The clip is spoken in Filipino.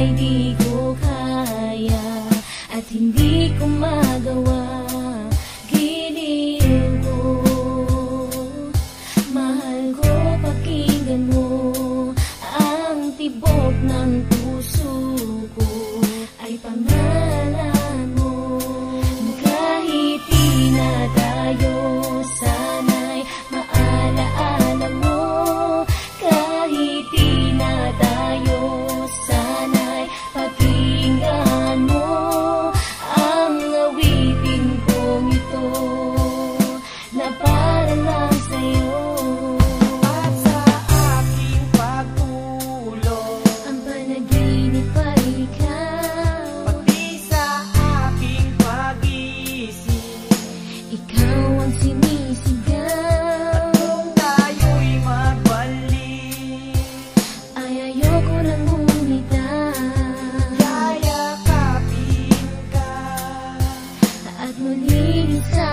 nga'y di ko kaya At hindi ko magawa. Giliw ko Mahal ko mo Ang tibok ng Ikaw ang sinisigaw. Tayo'y magbalik Ay ayoko nang bumitaw Yayakapin ka. At muling sa